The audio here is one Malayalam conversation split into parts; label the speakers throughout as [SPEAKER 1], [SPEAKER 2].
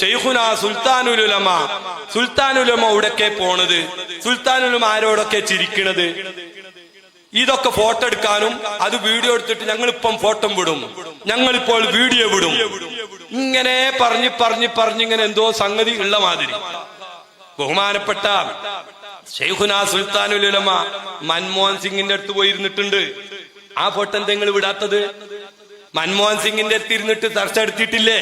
[SPEAKER 1] ഷെയ്ഖുന സുൽത്താനുലുലമ സുൽത്താനുലമ ഉടക്കെ പോണത്? സുൽത്താനുലമ ആരോടൊക്കെ ചിരിക്കണത്? ഇതൊക്കെ ഫോട്ടോ എടുക്കാനും അത് വീഡിയോ എടുത്തിട്ട് ഞങ്ങൾ ഇപ്പം ഫോട്ടോ വിടും. ഞങ്ങളിപ്പോൾ വീഡിയോ വിടും. ഇങ്ങനെ പറഞ്ഞ് പറഞ്ഞ് പറഞ്ഞിങ്ങനെ എന്തോ സംഗതി ഉള്ള മാതിരി. ബഹുമാനപ്പെട്ട ഷെയ്ഖുന സുൽത്താനുലുലമ മൻമോഹൻ സിംഗിന്റെ അടുത്ത് പോയിരുന്നിട്ടുണ്ട്. ആ ഫോട്ടോ എന്തെങ്കിലും വിടാത്തത്? മൻമോഹൻ സിംഗിന്റെ അടുത്ത് ഇരുന്നിട്ട് ചർച്ച എടുത്തിട്ടില്ലേ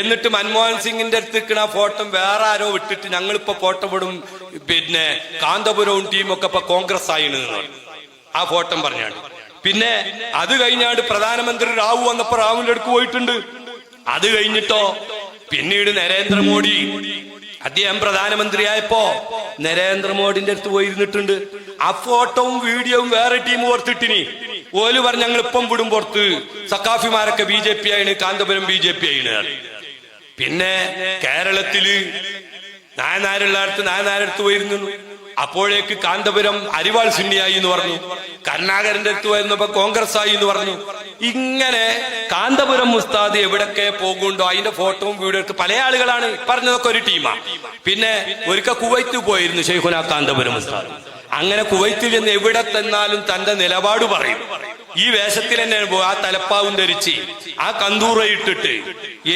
[SPEAKER 1] എന്നിട്ട് മൻമോഹൻ സിംഗിന്റെ അടുത്ത് ആ ഫോട്ടോ വേറെ ആരോ വിട്ടിട്ട് ഞങ്ങളിപ്പോ ഫോട്ടോ വിടും പിന്നെ കാന്തപുരവും ടീമൊക്കെ ഇപ്പൊ കോൺഗ്രസ് ആയിന്ന് ആ ഫോട്ടോ പറഞ്ഞാണ്. പിന്നെ അത് കഴിഞ്ഞാണ്ട് പ്രധാനമന്ത്രി റാവു വന്നപ്പോ റാവുവിന്റെ അടുക്ക് പോയിട്ടുണ്ട്. അത് കഴിഞ്ഞിട്ടോ പിന്നീട് നരേന്ദ്രമോദി. അദ്ദേഹം പ്രധാനമന്ത്രിയായപ്പോ നരേന്ദ്രമോദിന്റെ അടുത്ത് പോയിരുന്നിട്ടുണ്ട്. ആ ഫോട്ടോവും വീഡിയോവും വേറെ ടീം ഓർത്തിട്ടിനി. ഓൽ പറഞ്ഞ് ഞങ്ങൾ ഇപ്പം വിടും പുറത്ത്. സക്കാഫിമാരൊക്കെ ബി ജെ പി ആയിണ് കാന്തപുരം ബി ജെ പി ആയിണ് പിന്നെ കേരളത്തിൽ നായനാരുള്ളടുത്ത് നായനാരടുത്ത് പോയിരുന്നു. അപ്പോഴേക്ക് കാന്തപുരം അരിവാൾ സുന്നിയായി എന്ന് പറഞ്ഞു. കരുണാകരന്റെ അടുത്ത് വരുന്നപ്പോ കോൺഗ്രസ് ആയി എന്ന് പറഞ്ഞു. ഇങ്ങനെ കാന്തപുരം മുസ്താദ് എവിടൊക്കെ പോകുന്നുണ്ടോ അതിന്റെ ഫോട്ടോയും വീഡിയോ എടുത്ത് പല ആളുകളാണ് പറഞ്ഞതൊക്കെ ഒരു ടീമാ. പിന്നെ ഒരിക്കൽ കുവൈത്ത് പോയിരുന്നു ഷെയ്ഖുന കാന്തപുരം മുസ്താദ് അങ്ങനെ കുവൈത്തിൽ ചെന്ന് എവിടെ തന്നാലും തന്റെ നിലപാട് പറയും. ഈ വേഷത്തിൽ തന്നെ ആ തലപ്പാവും ധരിച്ച് ആ കന്തൂറ ഇട്ടിട്ട്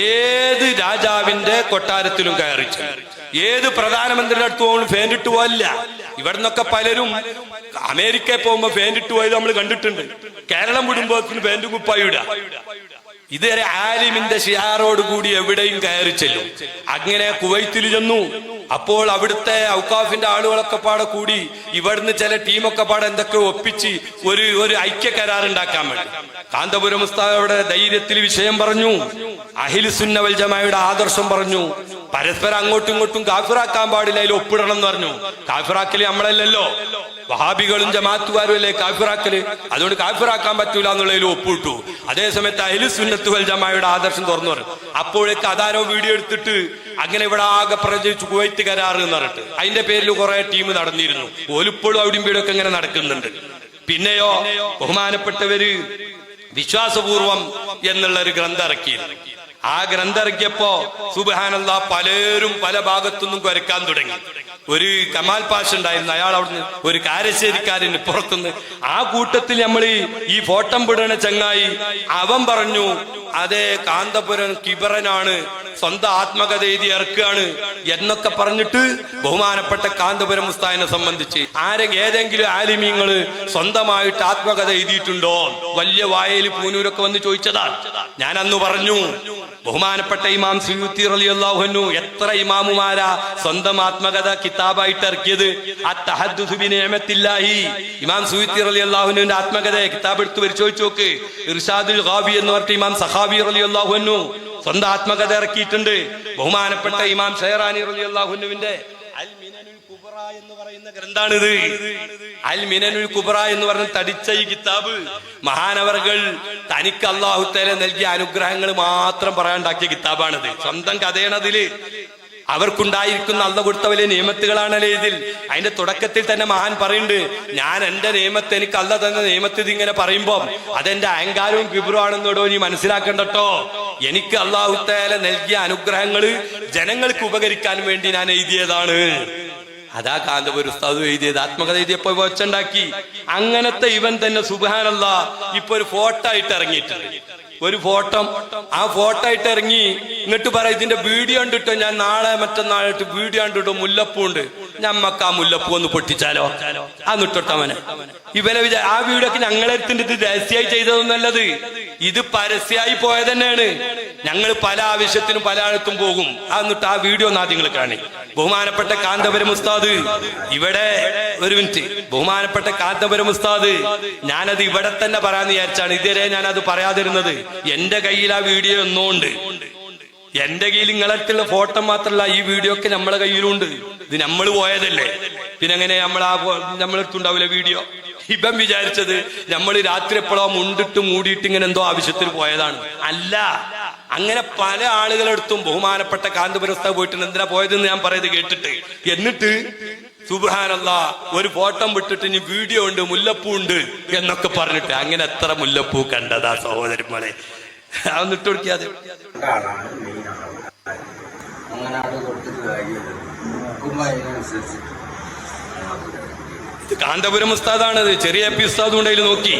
[SPEAKER 1] ഏത് രാജാവിന്റെ കൊട്ടാരത്തിലും കയറി. ഏത് പ്രധാനമന്ത്രിയുടെ അടുത്ത് പോകുമ്പോൾ ഫാൻ ഇട്ട് പോകില്ല ഇവിടെ നിന്നൊക്കെ പലരും അമേരിക്കയിൽ പോകുമ്പോ ഫാൻ ഇട്ട് പോയത് നമ്മൾ കണ്ടിട്ടുണ്ട്. കേരളം വിടുമ്പോഴത്തിന് ഫാന്റും കുപ്പായി ഇടുക ഇതുവരെ ആലിമിന്റെ കൂടി എവിടെയും കയറി ചെല്ലും. അങ്ങനെ കുവൈത്തിൽ ചെന്നു. അപ്പോൾ അവിടുത്തെ ഔക്കാഫിന്റെ ആളുകളൊക്കെ പാടെ കൂടി ഇവിടുന്ന് ചില ടീമൊക്കെ പാടെ എന്തൊക്കെ ഒപ്പിച്ച് ഒരു ഒരു ഐക്യ കരാർ ഉണ്ടാക്കാൻ വേണ്ടി. കാന്തപുരം അവിടെ ധൈര്യത്തിൽ വിഷയം പറഞ്ഞു. അഹിൽ സുന്നവൽ ജമായുടെ ആദർശം പറഞ്ഞു. പരസ്പരം അങ്ങോട്ടും ഇങ്ങോട്ടും കാഫിറാക്കാൻ പാടില്ല അതിൽ ഒപ്പിടണം എന്ന് പറഞ്ഞു. കാഫിറാക്കൽ നമ്മളല്ലല്ലോ. വഹാബികളും ജമാത്തുകാരും അല്ലേ കാഫിറാക്കൽ? അതുകൊണ്ട് കാഫിറാക്കാൻ പറ്റൂല എന്നുള്ളതിൽ ഒപ്പിട്ടു. അതേസമയത്ത് അഹിലു സുന്നത്തുകൾ ജമായുടെ ആദർശം തുറന്നു പറഞ്ഞു. അപ്പോഴേക്ക് അതാരോ വീഡിയോ എടുത്തിട്ട് അങ്ങനെ ഇവിടെ ആകെ പ്രചരിച്ചു കുവൈത്ത് കരാറ് എന്ന് പറഞ്ഞിട്ട്. അതിന്റെ പേരിൽ കുറെ ടീം നടന്നിരുന്നു. ഓലിപ്പോഴും അവിടെയും വീടൊക്കെ ഇങ്ങനെ നടക്കുന്നുണ്ട്. പിന്നെയോ ബഹുമാനപ്പെട്ടവര് വിശ്വാസപൂർവം എന്നുള്ള ഒരു ഗ്രന്ഥം ഇറക്കിയിരുന്നു. ആ ഗ്രന്ഥം ഇറക്കിയപ്പോ സുബാനല്ല പലരും പല ഭാഗത്തുനിന്നും കുരക്കാൻ തുടങ്ങി. ഒരു കമാൽ പാഷ ഉണ്ടായിരുന്നു. അയാൾ അവിടുന്ന് ഒരു കാരശ്ശേരിക്കാരന് പുറത്തുനിന്ന് ആ കൂട്ടത്തിൽ നമ്മൾ ഈ ഫോട്ടം വിടണ ചങ്ങായി അവൻ പറഞ്ഞു അതെ കാന്തപുരം കിബറനാണ് സ്വന്തം ആത്മകഥ എഴുതി ഇറക്കുകയാണ് എന്നൊക്കെ പറഞ്ഞിട്ട് ബഹുമാനപ്പെട്ട കാന്തപുരം മുസ്താനെ സംബന്ധിച്ച് ആരെ ഏതെങ്കിലും ആലിമീങ്ങൾ സ്വന്തമായിട്ട് ആത്മകഥ എഴുതിയിട്ടുണ്ടോ? വലിയ വായയിൽ പൂനൂരൊക്കെ വന്ന് ചോദിച്ചതാ. ഞാൻ അന്ന് പറഞ്ഞു ബഹുമാനപ്പെട്ട ഇമാം സുയൂത്തി റലിയല്ലാഹുനു എത്ര ഇമാമുമാരാ സ്വന്തം ആത്മകഥ കിതാബായിട്ട് ഇറക്കിയത്? ആ നിഅമത്തില്ലാഹി ഇമാം സുയൂത്തി റളിയല്ലാഹുവിന്റെ ആത്മകഥ കിതാബ് എടുത്ത് പരിശോധിച്ചു നോക്ക്. ഇർഷാദുൽ ഖാബി എന്ന് പറഞ്ഞിട്ട് ഇമാം സഹാബി റളിയല്ലാഹുവിനു സ്വന്തം ആത്മകഥ ഇറക്കിയിട്ടുണ്ട്. ബഹുമാനപ്പെട്ട ഇമാം ഷെഹറാനി റളിയല്ലാഹുവിന്റെ അൽ മിനനുൽ കുബ്ര എന്ന് പറയുന്ന ഗ്രന്ഥാണിത്. അൽ മിനനുൽ കുബ്ര എന്ന് പറഞ്ഞ തടിച്ച ഈ കിതാബ് മഹാനവറുകൾ തനിക്ക് അള്ളാഹുത്തേല നൽകിയ അനുഗ്രഹങ്ങൾ മാത്രം പറയാണ്ടാക്കിയ കിതാബാണിത്. സ്വന്തം കഥയാണതിൽ. അവർക്കുണ്ടായിരിക്കുന്ന അള്ള കൊടുത്ത വലിയ നിയമത്തുകളാണല്ലേ ഇതിൽ. അതിന്റെ തുടക്കത്തിൽ തന്നെ മഹാൻ പറയുന്നുണ്ട് ഞാൻ എന്റെ നിയമത്തെ എനിക്ക് അല്ല തന്ന നിയമത്തിൽ ഇങ്ങനെ പറയുമ്പോൾ അതെന്റെ അഹങ്കാരവും കിബുറുമാണെന്നോടോ നീ മനസ്സിലാക്കണ്ടട്ടോ? എനിക്ക് അള്ളാഹുത്തേല നൽകിയ അനുഗ്രഹങ്ങൾ ജനങ്ങൾക്ക് ഉപകരിക്കാൻ വേണ്ടി ഞാൻ എഴുതിയതാണ്. അതാ കാന്തപുര ഉസ്താദ് എഴുതിയത്. ആത്മകഥ എഴുതിയപ്പോ വെച്ചുണ്ടാക്കി. അങ്ങനത്തെ ഇവൻ തന്നെ സുബാനല്ല ഇപ്പൊ ഒരു ഫോട്ടോ ആയിട്ട് ഇറങ്ങിയിട്ടുണ്ട്. ഒരു ഫോട്ടോ ആ ഫോട്ടോ ആയിട്ട് ഇറങ്ങി എന്നിട്ട് പറ ഇതിന്റെ വീഡിയോ കണ്ടിട്ടോ? ഞാൻ നാളെ മറ്റന്നാളായിട്ട് വീഡിയോ കണ്ടിട്ടോ? മുല്ലപ്പൂ ഉണ്ട് ഞമ്മക്ക് ആ മുല്ലപ്പൂ ഒന്ന് പൊട്ടിച്ചാലോ? ആ നിട്ടോട്ടവനെ ഇവനെ വിചാ ആ വീഡിയോ ഒക്കെ ഞങ്ങളെ ഇത് രഹസ്യമായി ചെയ്തതൊന്നല്ലത് ഇത് പരസ്യമായി പോയത് തന്നെയാണ് ഞങ്ങൾ പല ആവശ്യത്തിനും പല ആഴത്തും പോകും. ആ എന്നിട്ട് ആ വീഡിയോ ഒന്ന് ആദ്യങ്ങൾ നിങ്ങൾ കാണി. ബഹുമാനപ്പെട്ട കാന്തപുരം ഉസ്താദ് ഇവിടെ ഒരു മിനിറ്റ്. ബഹുമാനപ്പെട്ട കാന്തപുരം ഉസ്താദ് ഞാനത് ഇവിടെ തന്നെ പറയാന്ന് വിചാരിച്ചാണ്. ഇതുവരെ ഞാൻ അത് പറയാതിരുന്നത്. എന്റെ കയ്യിൽ ആ വീഡിയോ ഒന്നുകൊണ്ട് എന്റെ കയ്യിൽ നിങ്ങളടുത്തുള്ള ഫോട്ടോ മാത്രമല്ല ഈ വീഡിയോ ഒക്കെ നമ്മളെ കയ്യിലുണ്ട്. ഇത് നമ്മൾ പോയതല്ലേ. പിന്നെ എങ്ങനെ നമ്മൾ ആ നമ്മളെടുത്തുണ്ടാവില്ല വീഡിയോ? ഇപ്പം വിചാരിച്ചത് നമ്മൾ രാത്രി എപ്പോഴോ മുണ്ടിട്ട് മൂടിയിട്ട് ഇങ്ങനെ എന്തോ ആവശ്യത്തിൽ പോയതാണ്. അല്ല അങ്ങനെ പല ആളുകളെടുത്തും ബഹുമാനപ്പെട്ട കാന്തപുരസ്ഥ പോയിട്ട് എന്തിനാ പോയതെന്ന് ഞാൻ പറയുന്നത് കേട്ടിട്ട്. എന്നിട്ട് സുബ്രഹാനല്ല ഒരു ഫോട്ടോ വിട്ടിട്ട് ഇനി വീഡിയോ ഉണ്ട് മുല്ലപ്പൂ ഉണ്ട് എന്നൊക്കെ പറഞ്ഞിട്ട്. അങ്ങനെ എത്ര മുല്ലപ്പൂ കണ്ടതാ സഹോദരന്മാരെ അതൊന്നിട്ട് കൊടുക്കാതെ കാന്തപുരം ഉസ്താദാണത്. ചെറിയ എപ്പി ഉസ്താദും ഉണ്ടെങ്കിൽ നോക്കി.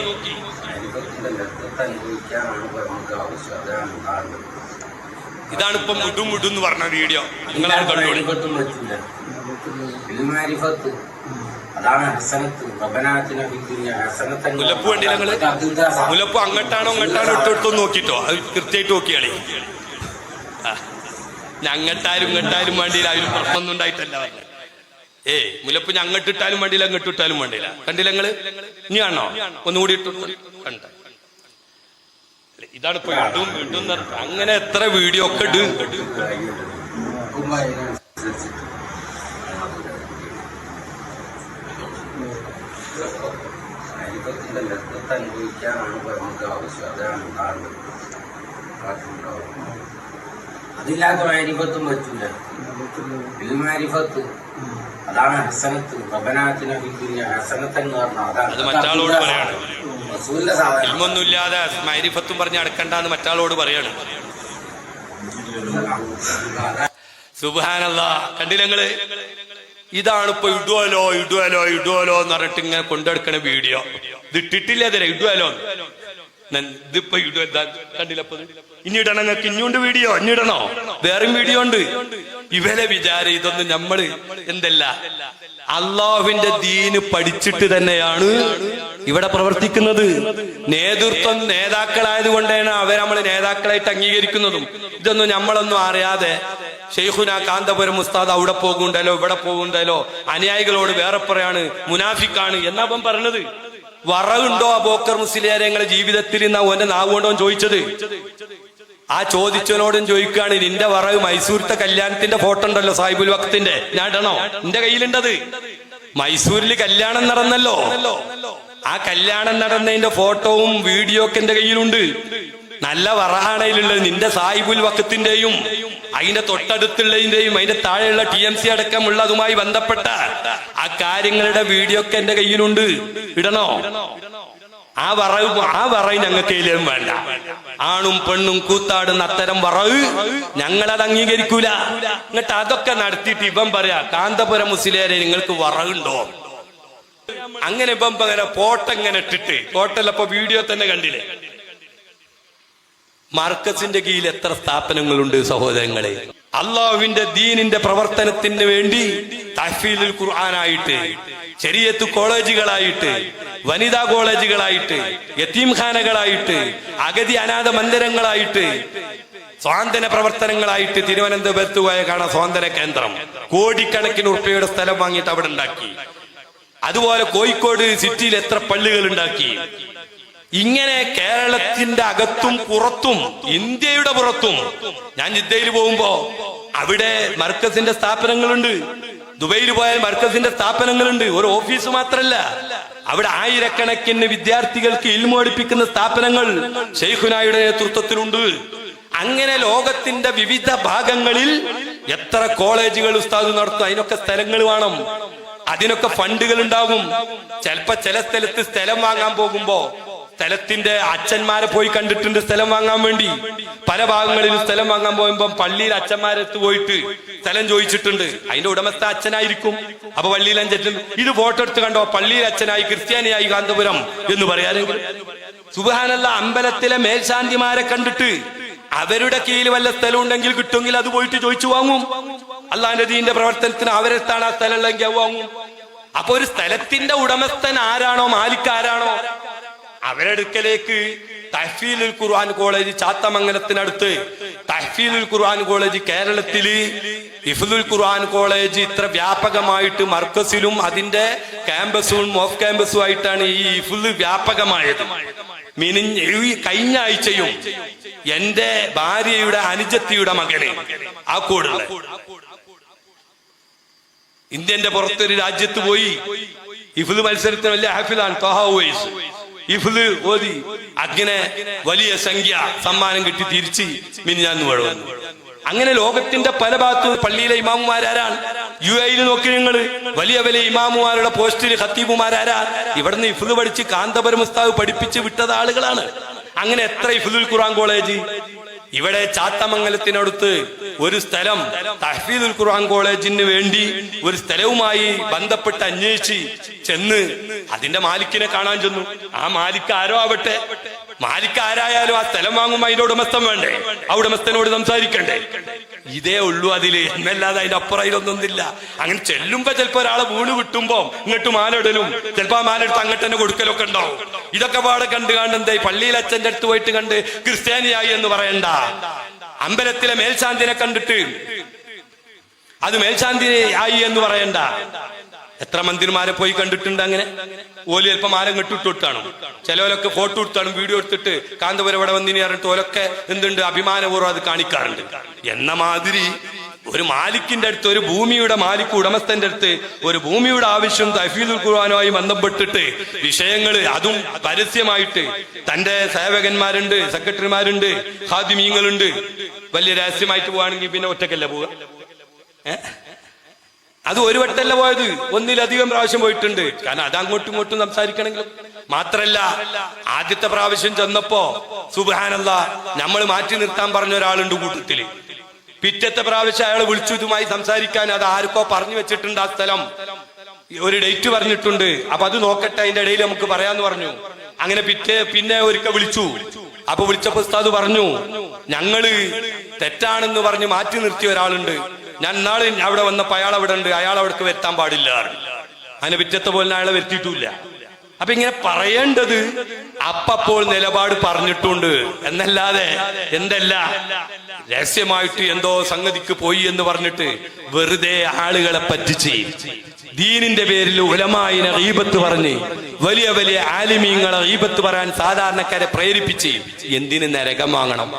[SPEAKER 2] അനുഭവിക്കാനാണ് ഇപ്പൊ നമുക്ക് ആവശ്യം. അതാണ് കാണുന്നത്
[SPEAKER 1] ഇതാണ് ഇപ്പം മുടും മുടും എന്ന് പറഞ്ഞ വീഡിയോ. നിങ്ങളാണ് കണ്ടോളി
[SPEAKER 2] അതാണ് ഹസനത്ത്.
[SPEAKER 1] മുല്ലപ്പൂ കണ്ടില്ല നിങ്ങൾ? മുല്ലപ്പൂ അങ്ങോട്ടാണോ അങ്ങോട്ടാണോ ഇട്ടെടുത്തോ നോക്കിട്ടോ. അത് കൃത്യമായിട്ട് നോക്കിയാളി. ഞങ്ങട്ടാരും ഇങ്ങട്ടാരും വേണ്ടിയില്ല. അതിൽ പ്രശ്നമൊന്നും ഉണ്ടായിട്ടല്ല പറഞ്ഞത്. ഏ മുലപ്പ് ഞങ്ങട്ടിട്ടാലും വേണ്ടിയില്ല അങ്ങോട്ട് ഇട്ടാലും വേണ്ടിയില്ല. കണ്ടില്ല നിങ്ങൾ? ഇനി കാണോ ഒന്നുകൂടി ഇട്ടു കണ്ട? ഇതാണ് ഇപ്പൊ ഇടും ഇടും അങ്ങനെ എത്ര വീഡിയോ ഒക്കെ ഇടും.
[SPEAKER 2] അനുഭവിക്കാനാണ് നമുക്ക് ആവശ്യം അതാണ്. അതില്ലാത്ത മാരിഫത്തും പറ്റൂല. ബിൽമാരിഫത്ത് അതാണ് ഹസനത്ത് റബനാത്തിനെ പറഞ്ഞു ഹസനത്ത് എന്ന് പറഞ്ഞാൽ അതാണ്.
[SPEAKER 1] ഇൽമൊന്നുമില്ലാതെ മൈരിഫത്തും പറഞ്ഞ് അടുക്കണ്ടെന്ന് മറ്റാളോട് പറയാണ്. സുബാനല്ല കണ്ടില്ല ഇതാണ് ഇപ്പൊ ഇടുവലോ ഇടുവലോ ഇടുവലോ എന്ന് പറഞ്ഞിട്ട് ഇങ്ങനെ കൊണ്ടെടുക്കണ വീഡിയോ. ഇത് ഇട്ടിട്ടില്ല തരാം ഇടുവലോ ഇതിപ്പോ ഇടുക ഇതാ, കണ്ടില്ല ഇപ്പൊ ഇത്? ഇനി ഇടണം നിങ്ങൾക്ക് ഇനിയുണ്ട് വീഡിയോ ഇനി ഇടണോ വീഡിയോ ഉണ്ട്. ഇവരെ വിചാരം ഇതൊന്നും നമ്മൾ എന്തല്ല. അള്ളാഹുവിന്റെ ദീന് പഠിച്ചിട്ട് തന്നെയാണ് ഇവിടെ പ്രവർത്തിക്കുന്നത്. നേതൃത്വം നേതാക്കളായത് കൊണ്ടാണ് അവരെ നമ്മൾ നേതാക്കളായിട്ട് അംഗീകരിക്കുന്നതും. ഇതൊന്നും നമ്മളൊന്നും അറിയാതെ ഷെയ്ഖുന കാന്തപുരം ഉസ്താദ് അവിടെ പോകുണ്ടല്ലോ ഇവിടെ പോകുണ്ടല്ലോ അനുയായികളോട് വേറെ പറയാണ് മുനാഫിക്കാണ് എന്നാ അവൻ പറഞ്ഞത്? വറവുണ്ടോ അബോക്കർ മുസ്ലിയാരെ ജീവിതത്തിൽ നിന്ന് ഓന്റെ നാവ് കൊണ്ടോ ചോദിച്ചത്? ആ ചോദിച്ചവനോടും ചോദിക്കുകയാണ് നിന്റെ വറവ് മൈസൂരത്തെ കല്യാണത്തിന്റെ ഫോട്ടോ ഉണ്ടല്ലോ സാഹിബുൽ വക്തിന്റെ ഞാൻ നിന്റെ കയ്യിലുണ്ടത്. മൈസൂരിൽ കല്യാണം നടന്നല്ലോ. ആ കല്യാണം നടന്നതിന്റെ ഫോട്ടോവും വീഡിയോ ഒക്കെ എന്റെ കയ്യിലുണ്ട്. നല്ല വറഹാണയിലുള്ളത് നിന്റെ സാഹിബുൽ വക്കത്തിന്റെയും അതിന്റെ തൊട്ടടുത്തുള്ളതിന്റെയും അതിന്റെ താഴെയുള്ള ടി എം സി അടക്കമുള്ള അതുമായി ബന്ധപ്പെട്ട ആ കാര്യങ്ങളുടെ വീഡിയോ ഒക്കെ എന്റെ കയ്യിലുണ്ട്. ഇടണോ? ആ വറവ് ആ വറവ് ഞങ്ങൾക്ക് ഇതിലും വേണ്ട. ആണും പെണ്ണും കൂത്താടുന്ന അത്തരം വറവ് ഞങ്ങളത് അംഗീകരിക്കൂല. എന്നിട്ട് അതൊക്കെ നടത്തിയിട്ട് ഇവൻ പറയാ കാന്തപുരം മുസ്ലിയാരെ നിങ്ങൾക്ക് വറവുണ്ടോ? അങ്ങനെ ഇപ്പം അങ്ങനെ പോട്ടങ്ങനെ ഇട്ടിട്ട് പോട്ടല്ലപ്പോ വീഡിയോ തന്നെ കണ്ടില്ലേ? മാർക്കസിന്റെ കീഴിൽ എത്ര സ്ഥാപനങ്ങളുണ്ട് സഹോദരങ്ങളെ? അള്ളാഹുവിന്റെ ദീനിന്റെ പ്രവർത്തനത്തിന് വേണ്ടി തഹ്ഫീലുൽ ഖുർആനായിട്ട് ശരീഅത്ത് കോളേജുകളായിട്ട് വനിതാ കോളേജുകളായിട്ട് യത്തീംഖാനകളായിട്ട് അഗതി അനാഥ മന്ദിരങ്ങളായിട്ട് സ്വാതന്ത്ര്യ പ്രവർത്തനങ്ങളായിട്ട് തിരുവനന്തപുരത്ത് പോയ കാണാൻ സ്വാതന്ത്ര്യ കേന്ദ്രം കോടിക്കണക്കിന് ഉറുപ്പയുടെ സ്ഥലം വാങ്ങിയിട്ട് അവിടെ ഉണ്ടാക്കി. അതുപോലെ കോഴിക്കോട് സിറ്റിയിൽ എത്ര പള്ളികൾ ഉണ്ടാക്കി. ഇങ്ങനെ കേരളത്തിന്റെ അകത്തും പുറത്തും ഇന്ത്യയുടെ പുറത്തും ഞാൻ ജിദ്ദയിൽ പോകുമ്പോ അവിടെ മർക്കസിന്റെ സ്ഥാപനങ്ങളുണ്ട്. ദുബൈയിൽ പോയാൽ മർക്കസിന്റെ സ്ഥാപനങ്ങളുണ്ട്. ഒരു ഓഫീസ് മാത്രല്ല. അവിടെ ആയിരക്കണക്കിന് വിദ്യാർത്ഥികൾക്ക് ഇൽമു പഠിപ്പിക്കുന്ന സ്ഥാപനങ്ങൾ ഷെയ്ഖുനായുടെ നേതൃത്വത്തിലുണ്ട്. അങ്ങനെ ലോകത്തിന്റെ വിവിധ ഭാഗങ്ങളിൽ എത്ര കോളേജുകൾ ഉസ്താദ് നടത്തും അതിനൊക്കെ സ്ഥലങ്ങൾ വേണം. അതിനൊക്കെ ഫണ്ടുകൾ ഉണ്ടാകും ചിലപ്പോ ചില സ്ഥലത്ത് സ്ഥലം വാങ്ങാൻ പോകുമ്പോ സ്ഥലത്തിന്റെ അച്ഛന്മാരെ പോയി കണ്ടിട്ടുണ്ട് സ്ഥലം വാങ്ങാൻ വേണ്ടി. പല ഭാഗങ്ങളിലും സ്ഥലം വാങ്ങാൻ പോകുമ്പോ പള്ളിയിൽ അച്ഛന്മാരെത്ത് പോയിട്ട് സ്ഥലം ചോദിച്ചിട്ടുണ്ട്. അതിന്റെ ഉടമസ്ഥ അച്ഛനായിരിക്കും. അപ്പൊ പള്ളിയിൽ അഞ്ചറ്റും ഇത് ഫോട്ടോ എടുത്ത് കണ്ടോ? പള്ളിയിൽ അച്ഛനായി ക്രിസ്ത്യാനിയായി കാന്തപുരം എന്ന് പറയാനെങ്കിൽ സുബാനല്ല അമ്പലത്തിലെ മേൽശാന്തിമാരെ കണ്ടിട്ട് അവരുടെ കീഴിൽ വല്ല സ്ഥലം ഉണ്ടെങ്കിൽ കിട്ടുമെങ്കിൽ അത് പോയിട്ട് ചോദിച്ചു വാങ്ങും. അള്ളാന്റെ ദീന്റെ പ്രവർത്തനത്തിന് അവരെത്താണ് ആ സ്ഥലം ഉള്ളെങ്കിൽ വാങ്ങും. അപ്പൊ ഒരു സ്ഥലത്തിന്റെ ഉടമസ്ഥൻ ആരാണോ മാലിക് ആരാണോ അവരെടുക്കലേക്ക് തഹ്ഫീലുൽ ഖുർആൻ കോളേജ് ചാത്തമംഗലത്തിനടുത്ത്. തഹ്ഫീലുൽ ഖുർആൻ കോളേജ് കേരളത്തിൽ ഇഫുദുൽ ഖുർആൻ കോളേജ് ഇത്ര വ്യാപകമായിട്ട് മർക്കസിലും അതിന്റെ ക്യാമ്പസും ഓഫ് ക്യാമ്പസും ആയിട്ടാണ് ഈ ഇഫുദ് വ്യാപകമായത്. ഈ കഴിഞ്ഞ ആഴ്ചയും എന്റെ ഭാര്യയുടെ അനുജത്തിയുടെ മകനെ ആ കൂടുള്ള ഇന്ത്യന്റെ പുറത്തൊരു രാജ്യത്ത് പോയി ഇഫുദ് മത്സരത്തിന് വലിയ ഹാഫിലാണ് തോഹ ഇഫുദ് ഓതി. അങ്ങനെ വലിയ സംഖ്യ സമ്മാനം കിട്ടി തിരിച്ച് മിനിഞ്ഞാന്ന് വേണം അങ്ങനെ ലോകത്തിന്റെ പല ഭാഗത്തും പള്ളിയിലെ ഇമാമുമാരാരാണ് യു എയിൽ നോക്കി നിങ്ങൾ വലിയ വലിയ ഇമാമുമാരുടെ പോസ്റ്റിൽ ഖത്തീബുമാരാരാ ഇവിടുന്ന് ഇഫ്ലു പഠിച്ച് കാന്തപുരം ഉസ്താവ് പഠിപ്പിച്ച് വിട്ടത് ആളുകളാണ്. അങ്ങനെ എത്ര ഇഫ്ലുൽ ഖുറാൻ കോളേജ്? ഇവിടെ ചാത്തമംഗലത്തിനടുത്ത് ഒരു സ്ഥലം തഹഫീദുൽ ഖുർആൻ കോളേജിന് വേണ്ടി ഒരു സ്ഥലവുമായി ബന്ധപ്പെട്ട് അന്വേഷിച്ച് ചെന്ന് അതിന്റെ മാലിക്കിനെ കാണാൻ ചെന്നു. ആ മാലിക്ക് ആരോ ആവട്ടെ? മാലിക്ക് ആരായാലും ആ സ്ഥലം വാങ്ങുമ്പോ അതിന്റെ ഉടമസ്ഥൻ വേണ്ടേ? ആ ഉടമസ്ഥനോട് സംസാരിക്കണ്ടേ? ഇതേ ഉള്ളൂ അതിൽ. എന്നല്ലാതെ അതിന്റെ അപ്പുറം ഇതൊന്നൊന്നില്ല അങ്ങനെ ചെല്ലുമ്പോ ചിലപ്പോ ഒരാളെ വീണ് കിട്ടുമ്പോ ഇങ്ങോട്ട് മാലിടലും ചിലപ്പോ ആ മാലെടുത്ത് അങ്ങോട്ട് തന്നെ കൊടുക്കലൊക്കെ ഉണ്ടാവും. ഇതൊക്കെ പാടെ കണ്ട് എന്തായി? പള്ളിയിൽ അച്ഛന്റെ അടുത്ത് പോയിട്ട് കണ്ട് ക്രിസ്ത്യാനിയായി എന്ന് പറയണ്ട. അമ്പലത്തിലെ മേൽശാന്തിനെ കണ്ടിട്ട്. അത് മേൽശാന്തി ആയി എന്ന് പറയണ്ട. എത്ര മന്ത്രിമാരെ പോയി കണ്ടിട്ടുണ്ട് അങ്ങനെ? ഓൽ അല്പം മാലം കെട്ടിട്ടാണ് ചിലവരൊക്കെ ഫോട്ടോ എടുത്താണ് വീഡിയോ എടുത്തിട്ട് കാന്തപുരം ഇവിടെ വന്നിനി പറഞ്ഞിട്ട് ഓലൊക്കെ എന്തുണ്ട് അഭിമാനപൂർവം അത് കാണിക്കാറുണ്ട്. എന്ന മാതിരി ഒരു മാലിക്കിന്റെ അടുത്ത് ഒരു ഭൂമിയുടെ മാലിക്ക് ഉടമസ്ഥന്റെ അടുത്ത് ഒരു ഭൂമിയുടെ ആവശ്യം തഫീദുൽ ഖുർആാനുമായി ബന്ധപ്പെട്ടിട്ട് വിഷയങ്ങൾ അതും പരസ്യമായിട്ട് തന്റെ സേവകന്മാരുണ്ട് സെക്രട്ടറിമാരുണ്ട് ഹാദിമീങ്ങളുണ്ട് വലിയ രഹസ്യമായിട്ട് പോവാണെങ്കിൽ പിന്നെ ഒറ്റക്കല്ല പോവുക? ഏ? അത് ഒരു വട്ടല്ല പോയത്. ഒന്നിലധികം പ്രാവശ്യം പോയിട്ടുണ്ട്. കാരണം അത് അങ്ങോട്ടും ഇങ്ങോട്ടും സംസാരിക്കണമെങ്കിൽ മാത്രല്ല ആദ്യത്തെ പ്രാവശ്യം ചെന്നപ്പോ സുബാനല്ല നമ്മൾ മാറ്റി നിർത്താൻ പറഞ്ഞ ഒരാളുണ്ട് കൂട്ടത്തിൽ. പിറ്റത്തെ പ്രാവശ്യം അയാൾ വിളിച്ചു ഇതുമായി സംസാരിക്കാൻ അത് ആർക്കോ പറഞ്ഞു വെച്ചിട്ടുണ്ട് ആ സ്ഥലം. ഒരു ഡേറ്റ് പറഞ്ഞിട്ടുണ്ട്. അപ്പൊ അത് നോക്കട്ടെ അതിന്റെ ഇടയിൽ നമുക്ക് പറയാന്ന് പറഞ്ഞു. അങ്ങനെ പിറ്റേ പിന്നെ ഒരിക്കൽ വിളിച്ചു. അപ്പൊ വിളിച്ചപ്പോ ഉസ്താദ് പറഞ്ഞു ഞങ്ങൾ തെറ്റാണെന്ന് പറഞ്ഞ് മാറ്റി നിർത്തിയ ഒരാളുണ്ട്. ഞാൻ നാളെ അവിടെ വന്നപ്പോ അയാൾ അവിടെ ഉണ്ട് അയാൾ അവിടേക്ക് വരുത്താൻ പാടില്ല അതിനെ പിറ്റത്തെ പോലെ അയാളെ വരുത്തിയിട്ടില്ല. അപ്പൊ ഇങ്ങനെ പറയേണ്ടത് അപ്പപ്പോൾ നിലപാട് പറഞ്ഞിട്ടുണ്ട്. എന്നല്ലാതെ എന്തല്ല? രഹസ്യമായിട്ട് എന്തോ സംഗതിക്ക് പോയി എന്ന് പറഞ്ഞിട്ട് വെറുതെ ആളുകളെ പറ്റിച്ച്. ദീനിന്റെ പേരിൽ ഉലമായിനെ റീബത്ത് പറഞ്ഞ് വലിയ വലിയ ആലിമീങ്ങളെ റീബത്ത് പറയാൻ സാധാരണക്കാരെ പ്രേരിപ്പിച്ച് എന്തിന് നരകം വാങ്ങണം?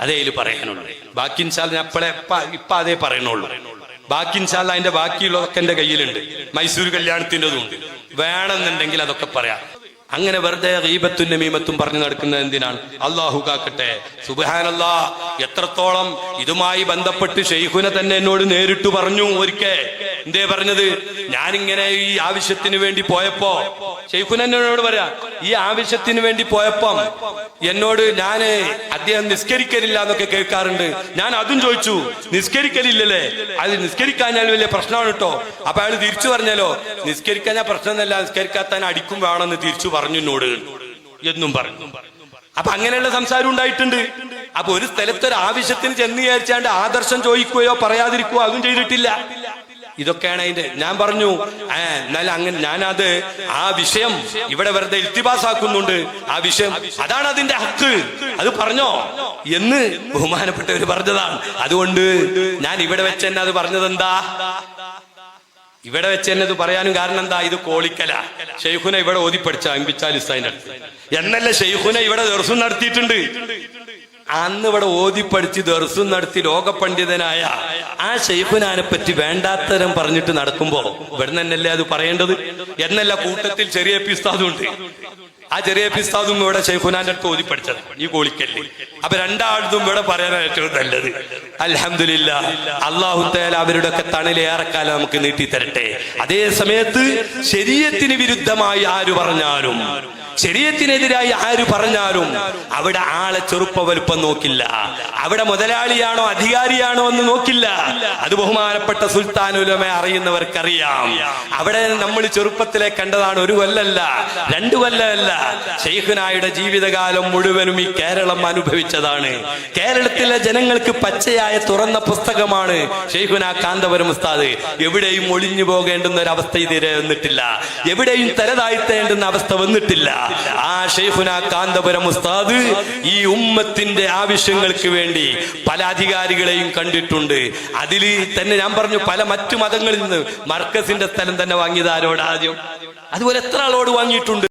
[SPEAKER 1] അതേ ഇതിൽ പറയാനുള്ളൂ. ബാക്കി ഇൻഷാൽ ഞാൻ അപ്പോഴേ ഇപ്പൊ അതേ പറയണുള്ളൂ. ബാക്കി ഇൻഷാല്ല അതിന്റെ ബാക്കിയുള്ളതൊക്കെ എന്റെ കയ്യിലുണ്ട്. മൈസൂർ കല്യാണത്തിന്റെതും ഉണ്ട്. വേണമെന്നുണ്ടെങ്കിൽ അതൊക്കെ പറയാം. അങ്ങനെ വെറുതെ ഗീബത്തും നമീമത്തും പറഞ്ഞു നടക്കുന്നത് എന്തിനാണ്? അള്ളാഹു കാക്കട്ടെ. സുബാനല്ലാ എത്രത്തോളം ഇതുമായി ബന്ധപ്പെട്ട് ഷെയ്ഖുനെ തന്നെ എന്നോട് നേരിട്ട് പറഞ്ഞു ഒരിക്കൽ. എന്തേ പറഞ്ഞത്? ഞാനിങ്ങനെ ഈ ആവശ്യത്തിന് വേണ്ടി പോയപ്പോ ഷെയ്ഖുൻ എന്നോട് പറയാ ഈ ആവശ്യത്തിന് വേണ്ടി പോയപ്പം എന്നോട് ഞാൻ അദ്ദേഹം നിസ്കരിക്കലില്ല എന്നൊക്കെ കേൾക്കാറുണ്ട്. ഞാൻ അതും ചോദിച്ചു നിസ്കരിക്കലില്ലല്ലേ? അത് നിസ്കരിക്കാഞ്ഞാൽ വലിയ പ്രശ്നമാണ് കേട്ടോ അപ്പൊ അയാൾ തിരിച്ചു പറഞ്ഞാലോ നിസ്കരിക്കാൻ പ്രശ്നമൊന്നുമല്ല നിസ്കരിക്കാത്താൻ അടിക്കും വേണമെന്ന് തിരിച്ചു പറഞ്ഞു എന്നോട് എന്നും പറഞ്ഞു. അപ്പൊ അങ്ങനെയുള്ള സംസാരം ഉണ്ടായിട്ടുണ്ട്. അപ്പൊ ഒരു സ്ഥലത്ത് ഒരു ആവശ്യത്തിന് ചെന്ന് വിചാരിച്ചാണ്ട് ആദർശം ചോദിക്കുകയോ പറയാതിരിക്കുകയോ അതും ചെയ്തിട്ടില്ല. ഇതൊക്കെയാണ് അതിന്റെ ഞാൻ പറഞ്ഞു ഏ എന്നാൽ അങ്ങനെ ഞാനത് ആ വിഷയം ഇവിടെ വെറുതെ ഇൽത്തിബാസാക്കുന്നുണ്ട്. ആ വിഷയം അതാണ് അതിന്റെ ഹക്ക്. അത് പറഞ്ഞോ? എന്ന് ബഹുമാനപ്പെട്ടവർ പറഞ്ഞതാണ്. അതുകൊണ്ട് ഞാൻ ഇവിടെ വെച്ച് തന്നെ അത് പറഞ്ഞത് എന്താ ഇവിടെ വെച്ച് തന്നെ ഇത് പറയാനും കാരണം എന്താ? ഇത് കോളിക്കല. ഷെയ്ഖുന ഇവിടെ ഓതി പഠിച്ച അടുത്ത്. എന്നല്ല ഷെയ്ഖുന ഇവിടെ ദർശനം നടത്തിയിട്ടുണ്ട്. അന്ന് ഇവിടെ ഓതി പഠിച്ച് ദർശനം നടത്തി ലോക പണ്ഡിതനായ ആ ഷെയ്ഖുനാനെ പറ്റി വേണ്ടാത്തരം പറഞ്ഞിട്ട് നടക്കുമ്പോ ഇവിടെ തന്നെയല്ലേ അത് പറയേണ്ടത്? എന്നല്ല കൂട്ടത്തിൽ ചെറിയ പിസ്താദും ഉണ്ട് ആ ചെറിയ പിസ്താദും ഇവിടെ ഷെയ്ഖുനാന്റെ അടുത്ത് ഓതി പഠിച്ചത് ഈ കോളിക്കല്ലേ? അപ്പൊ രണ്ടാളും ഇവിടെ പറയാനാണ് ഏറ്റവും നല്ലത്. അലഹമില്ല അള്ളാഹു തേല അവരുടെ ഒക്കെ തണലേറെക്കാലം നമുക്ക് നീട്ടി തരട്ടെ അതേ സമയത്ത് ശരീരത്തിന് വിരുദ്ധമായി ആര് പറഞ്ഞാലും ശരീരത്തിനെതിരായി ആര് പറഞ്ഞാലും അവിടെ ആളെ ചെറുപ്പ വലുപ്പം നോക്കില്ല. അവിടെ മുതലാളിയാണോ അധികാരിയാണോ എന്ന് നോക്കില്ല. അത് ബഹുമാനപ്പെട്ട സുൽത്താനുലമ അറിയുന്നവർക്കറിയാം. അവിടെ നമ്മൾ ചെറുപ്പത്തിലെ കണ്ടതാണ് ഒരു കൊല്ലല്ല രണ്ടു കൊല്ലമല്ല. ഷെയ്ഖുനായുടെ ജീവിതകാലം മുഴുവനും ഈ കേരളം അനുഭവിച്ചതാണ്. കേരളത്തിലെ ജനങ്ങൾക്ക് പച്ചയായ തുറന്ന പുസ്തകമാണ് ഷെയ്ഖുന കാന്തപുരം ഉസ്താദ്. എവിടെയും ഒളിഞ്ഞു പോകേണ്ടുന്ന ഒരു അവസ്ഥ ഇതുവരെ വന്നിട്ടില്ല. എവിടെയും തലതാഴ്ത്തേണ്ടുന്ന അവസ്ഥ വന്നിട്ടില്ല. ആ ഷെയ്ഖുന കാന്തപുരം ഉസ്താദ് ഈ ഉമ്മത്തിന്റെ ആവശ്യങ്ങൾക്ക് വേണ്ടി പല അധികാരികളെയും കണ്ടിട്ടുണ്ട്. അതിൽ തന്നെ ഞാൻ പറഞ്ഞു പല മറ്റു മതങ്ങളിൽ നിന്ന് മർക്കസിന്റെ സ്ഥലം തന്നെ വാങ്ങിയത് ആരോട് ആദ്യം. അതുപോലെ എത്ര ആളോട് വാങ്ങിയിട്ടുണ്ട്?